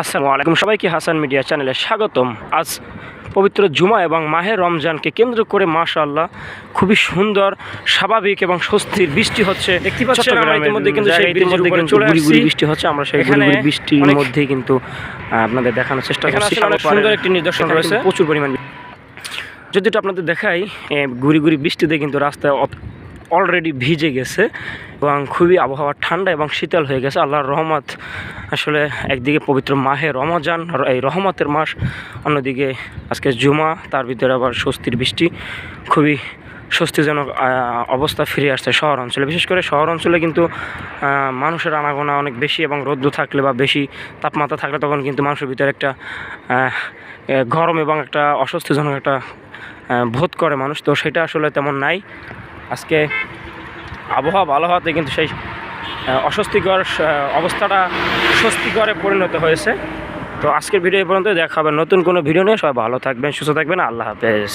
আসসালামু আলাইকুম। সবাইকে হাসান মিডিয়া চ্যানেলে স্বাগতম। আজ পবিত্র জুমা এবং মাহে রমজানকে কেন্দ্র করে মাশাআল্লাহ খুবই সুন্দর স্বাভাবিক এবং স্বস্তির বৃষ্টি হচ্ছে। দেখতে পাচ্ছেন আমরা ইতিমধ্যে কিন্তু সেই বৃষ্টির উপরে চলে গুড়ি গুড়ি আসছি। বৃষ্টি হচ্ছে আমরা সেই গুড়ি বৃষ্টির মধ্যেই কিন্তু আপনাদের দেখানোর চেষ্টা করছি। অনেক সুন্দর একটি নিদর্শন রয়েছে। প্রচুর পরিমাণ যদি আপনাদের দেখাই গুড়ি গুড়ি বৃষ্টিতে কিন্তু রাস্তায় অলরেডি ভিজে গেছে এবং খুবই আবহাওয়া ঠান্ডা এবং শীতল হয়ে গেছে। আল্লাহর রহমত, আসলে একদিকে পবিত্র মাহে রমজান এই রহমতের মাস, অন্যদিকে আজকে জুমা, তার ভিতরে আবার স্বস্তির বৃষ্টি। খুবই স্বস্তিজনক অবস্থা ফিরে আসছে শহর অঞ্চলে। বিশেষ করে শহর অঞ্চলে কিন্তু মানুষের আনাগোনা অনেক বেশি এবং রৌদ্র থাকলে বা বেশি তাপমাত্রা থাকলে তখন কিন্তু মানুষের ভিতরে একটা গরম এবং একটা অস্বস্তিজনক একটা বোধ করে মানুষ। তো সেটা আসলে তেমন নাই। আজকে আবহাওয়া ভালো হওয়াতে কিন্তু সেই অস্বস্তিকর অবস্থাটা স্বস্তিকরে পরিণত হয়েছে। তো আজকের ভিডিও এই পর্যন্ত দেখা হবে নতুন কোনো ভিডিও নিয়ে। সবাই ভালো থাকবেন, সুস্থ থাকবেন। আল্লাহ হাফেজ।